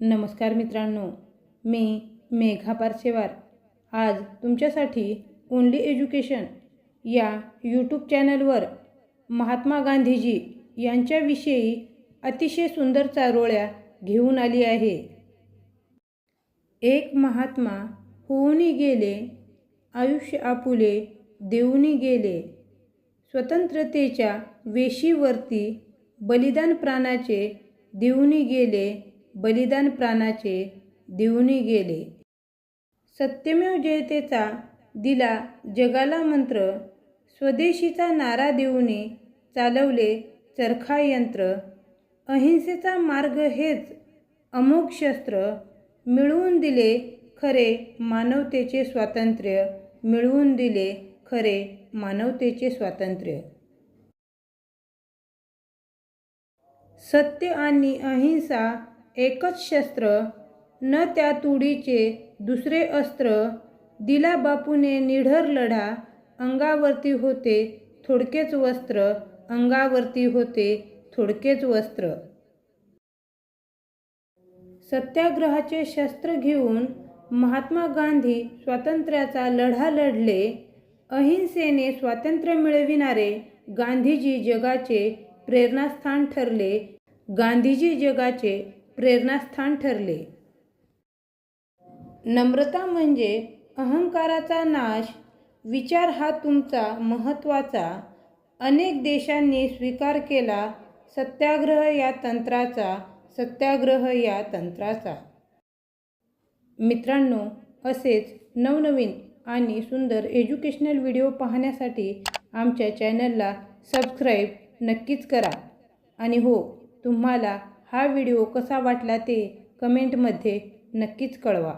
नमस्कार मित्रांनो मी मेघा पारसेवार. आज तुमच्यासाठी ओनली एज्युकेशन या यूट्यूब चॅनलवर महात्मा गांधीजी यांच्याविषयी अतिशय सुंदर चारोळ्या घेऊन आली आहे. एक महात्मा होऊनी गेले आयुष्य आपुले देऊनी गेले. स्वतंत्रतेच्या वेशीवरती बलिदान प्राणाचे देऊनी गेले बलिदान प्राणाचे देऊनी गेले. सत्यमेव जयतेचा दिला जगाला मंत्र स्वदेशीचा नारा देऊनी चालवले चरखा यंत्र. अहिंसेचा मार्ग हेच अमोघ शस्त्र मिळवून दिले खरे मानवतेचे स्वातंत्र्य मिळवून दिले खरे मानवतेचे स्वातंत्र्य. सत्य आणि अहिंसा एकच शस्त्र न त्या तुडीचे दुसरे अस्त्र. दिला बापूने निढर लढा अंगावरती होते थोडकेच वस्त्र अंगावरती होते थोडकेच वस्त्र. सत्याग्रहाचे शस्त्र घेऊन महात्मा गांधी स्वातंत्र्याचा लढा लढले. अहिंसेने स्वातंत्र्य मिळविणारे गांधीजी जगाचे प्रेरणास्थान ठरले. गांधीजी जगाचे प्रेरणास्थान ठरले. नम्रता म्हणजे अहंकाराचा नाश विचार हा तुमचा महत्त्वाचा अनेक देशांनी स्वीकार केला सत्याग्रह या तंत्राचा सत्याग्रह या तंत्राचा. मित्रांनो असेच नवनवीन आणि सुंदर एज्युकेशनल व्हिडिओ पाहण्यासाठी आमच्या चॅनलला सबस्क्राईब नक्कीच करा. आणि हो तुम्हाला हा व्हिडिओ कसा वाटला ते कमेंटमध्ये नक्कीच कळवा.